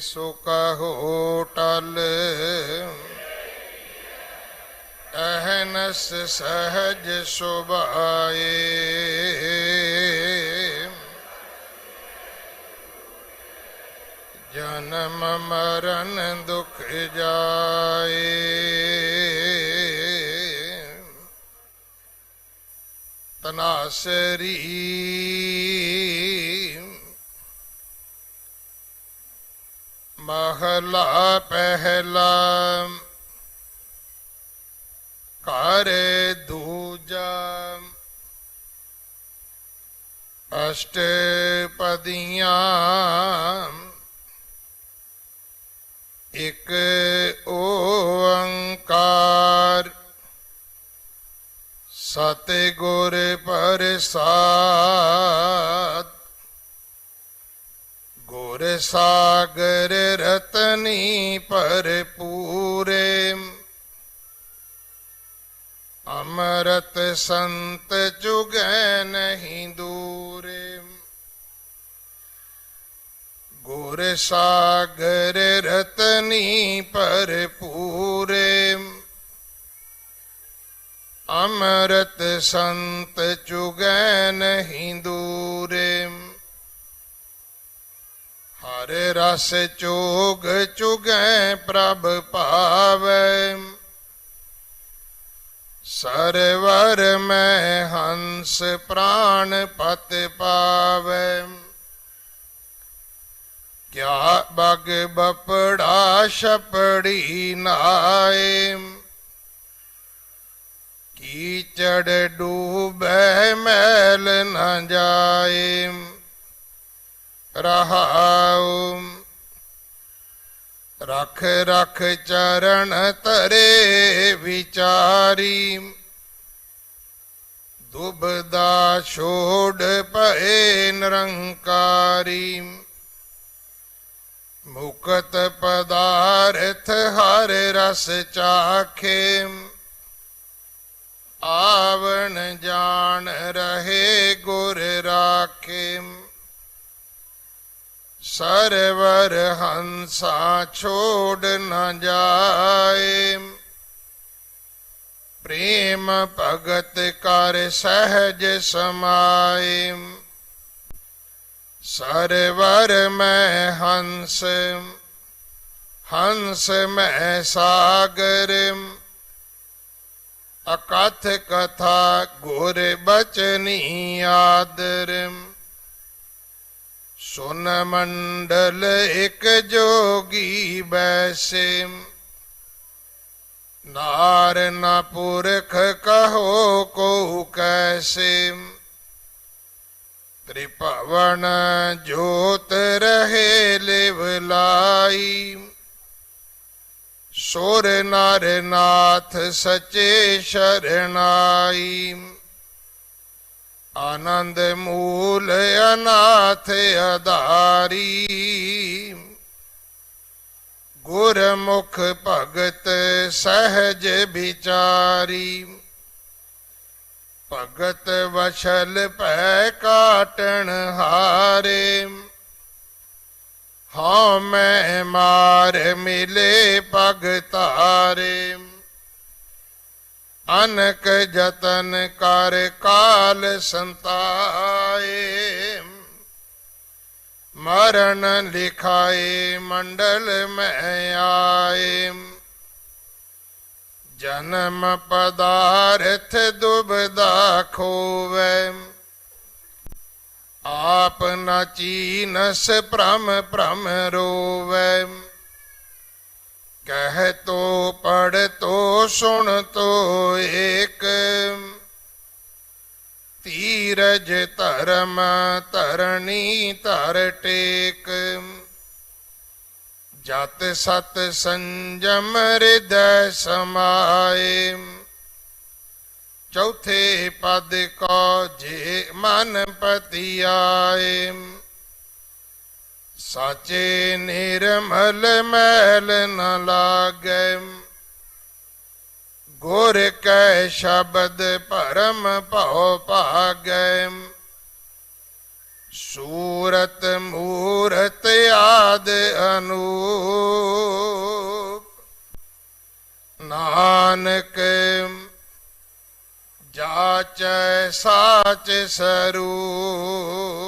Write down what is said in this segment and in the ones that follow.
ਸੋ ਕਹੋ ਟਲ। ਅਹਨਸ ਸਹਜ ਸੁਭਾਏ। ਜਨਮ ਮਰਨ ਦੁਖ ਜਾਏ। ਤਨਾਸਰੀ ਮਹਲਾ ਪਹਿਲਾ। ਘਰ ਦੂਜਾ। ਅਸ਼ਟ ਪਦੀਆਂ ਇਕ ਓੰਕਾਰ। ਸਤਿਗੁਰ ਪ੍ਰਸਾਦ। ਗੁਰ ਸਾਗਰ ਰਤਨੀ ਭਰਪੂਰੇ ਅਮਰਤ ਸੰਤ ਜੁਗੈ ਨਹੀਂ ਦੂਰੇ ਗੁਰ ਸਾਗਰ ਰਤਨੀ ਭਰਪੂਰੇ ਅਮਰਤ ਸੰਤ ਚੁਗੈ ਨਹੀਂ ਦੂਰੇ ਹਰ ਰਸ ਚੋਗ ਚੁਗੈ ਪ੍ਰਭ ਭਾਵੈ ਸਰਵਰ ਮੈਂ ਹੰਸ ਪ੍ਰਾਨ ਪਤ ਪਾਵੈ ਕਿਆ ਬਗ ਬਪੜਾ ਛਪੜੀ ਨਾਏ ਕੀਚੜ ਡੂਬੈ ਮੈਲ ਨ ਜਾਏ ਰਹਾਉ। ਰਖ ਰਖ ਚਰਨ ਤਰੇ ਵਿਚਾਰੀ। ਦੁਬਦਾ ਛੋੜ ਭਏ ਨਿਰੰਕਾਰੀ। ਮੁਕਤ ਪਦਾਰਥ ਹਰ ਰਸ ਚਾਖੇ। ਆਵਣ ਜਾਣ ਰਹੇ ਗੁਰ ਰਾਖੇ। ਸਰਵਰ ਹੰਸਾ ਛੋੜ ਨ ਜਾਏ। ਪ੍ਰੇਮ ਭਗਤ ਕਰ ਸਹਿਜ ਸਮਾਏ। ਸਰਵਰ ਮੈਂ ਹੰਸ ਹੰਸ ਮੈਂ ਸਾਗਰ। ਅਕਥ ਕਥਾ ਗੁਰ ਬਚਨੀ ਆਦਰ। ਸੁਨ ਮੰਡਲ ਇਕ ਜੋਗੀ ਬੈਸੇ। ਨਾਰ ਨਾ ਪੁਰਖ ਕਹੋ ਕੋ ਕੈਸੇ। ਤ੍ਰਿਭਵਨ ਜੋਤ ਰਹੇ ਲਿਵ ਲਾਈ। ਸੋਰ ਨਰ ਨਾਥ ਸਚੇ ਸ਼ਰਨਾਈ। ਆਨੰਦ ਮੂਲ ਅਨਾਥ ਅਧਾਰੀ। ਗੁਰਮੁਖ ਭਗਤ ਸਹਿਜ ਵਿਚਾਰੀ। ਭਗਤ ਵਛਲ ਭੈ ਕਾਟਣ ਹਾਰੇ। ਹਾਂ ਮੈਂ ਮਾਰ ਮਿਲੇ ਭਗਤਾਰੇ ਅਨਕ ਜਤਨ ਕਰ ਕਾਲ ਸੰਤਾਏ। ਮਰਨ ਲਿਖਾਏ ਮੰਡਲ ਮੈਂ ਆਏ। ਜਨਮ ਪਦਾਰਥ ਦੁਬਦਾ ਖੋਵੇ। ਆਪ ਨਾ ਚੀਨਸ ਭ੍ਰਮ ਭ੍ਰਮ ਰੋਵੇ। ਕਹਿ ਤੋ ਪੜ ਤੋ, ਸੁਣ ਤੋ ਏਕ। ਧੀਰਜ ਧਰਮ ਧਰਣੀ ਧਰ ਟੇਕ। ਜਤ ਸਤ ਸੰਜਮ ਹਿਰਦੈ ਸਮਾਏ। ਚੌਥੇ ਪਦ ਕੋ ਜੇ ਮਨ ਪਤੀ ਆਏ ਸਾਚੇ ਨਿਰਮਲ ਮਹਿਲ ਨ ਲਾਗੈ। ਗੁਰ ਕੈ ਸ਼ਬਦ ਪਰਮ ਭਉ ਭਾਗੈ। ਸੂਰਤ ਮੂਰਤ ਆਦ ਅਨੂਪ। ਨਾਨਕ ਜਾਚੈ ਸਾਚ ਸਰੂਪ।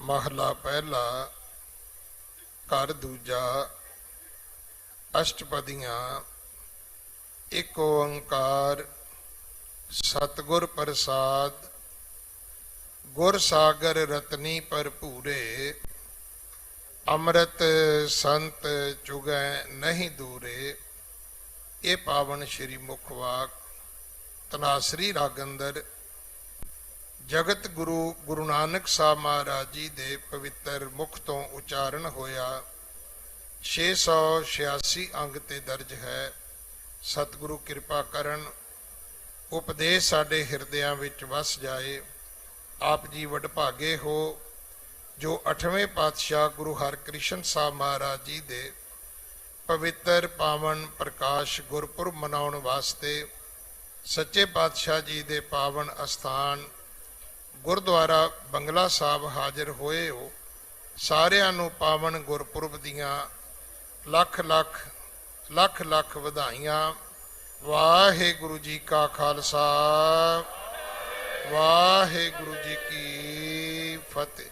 ਮਹਲਾ ਪਹਿਲਾ, ਘਰ ਦੂਜਾ, ਅਸ਼ਟਪਦੀਆਂ, ਇੱਕ ਓੰਕਾਰ, ਸਤਿਗੁਰ ਪ੍ਰਸਾਦ, ਗੁਰ ਸਾਗਰ ਰਤਨੀ ਭਰਪੂਰੇ, ਅੰਮ੍ਰਿਤ ਸੰਤ ਚੁਗੈ ਨਹੀਂ ਦੂਰੇ। ਇਹ ਪਾਵਨ ਸ਼੍ਰੀ ਮੁਖਵਾਕ ਤਨਾਸਰੀ ਰਾਗੰਦਰ ਜਗਤ ਗੁਰੂ ਗੁਰੂ ਨਾਨਕ ਸਾਹਿਬ ਮਹਾਰਾਜ ਜੀ ਦੇ ਪਵਿੱਤਰ ਮੁਖ ਤੋਂ ਉਚਾਰਨ ਹੋਇਆ 686 ਅੰਗ ਤੇ ਦਰਜ ਹੈ। ਸਤਿਗੁਰੂ ਕਿਰਪਾ ਕਰਨ, ਉਪਦੇਸ਼ ਸਾਡੇ ਹਿਰਦਿਆਂ ਵਿੱਚ ਵਸ ਜਾਏ। ਆਪ ਜੀ ਵਡਭਾਗੇ ਹੋ, ਜੋ 8ਵੇਂ ਪਾਤਸ਼ਾਹ ਗੁਰੂ ਹਰਕ੍ਰਿਸ਼ਨ ਸਾਹਿਬ ਮਹਾਰਾਜ ਜੀ ਦੇ ਪਵਿੱਤਰ ਪਾਵਨ ਪ੍ਰਕਾਸ਼ ਗੁਰਪੁਰਬ ਮਨਾਉਣ ਵਾਸਤੇ ਸੱਚੇ ਪਾਤਸ਼ਾਹ ਜੀ ਦੇ ਪਾਵਨ ਅਸਥਾਨ ਗੁਰਦੁਆਰਾ ਬੰਗਲਾ ਸਾਹਿਬ ਹਾਜ਼ਰ ਹੋਏ ਹੋ ਸਾਰਿਆਂ ਨੂੰ ਪਾਵਨ ਗੁਰਪੁਰਬ ਦੀਆਂ ਲੱਖ ਲੱਖ ਲੱਖ ਲੱਖ ਵਧਾਈਆਂ। ਵਾਹਿਗੁਰੂ ਜੀ ਕਾ ਖਾਲਸਾ, ਵਾਹਿਗੁਰੂ ਜੀ ਕੀ ਫਤਿਹ।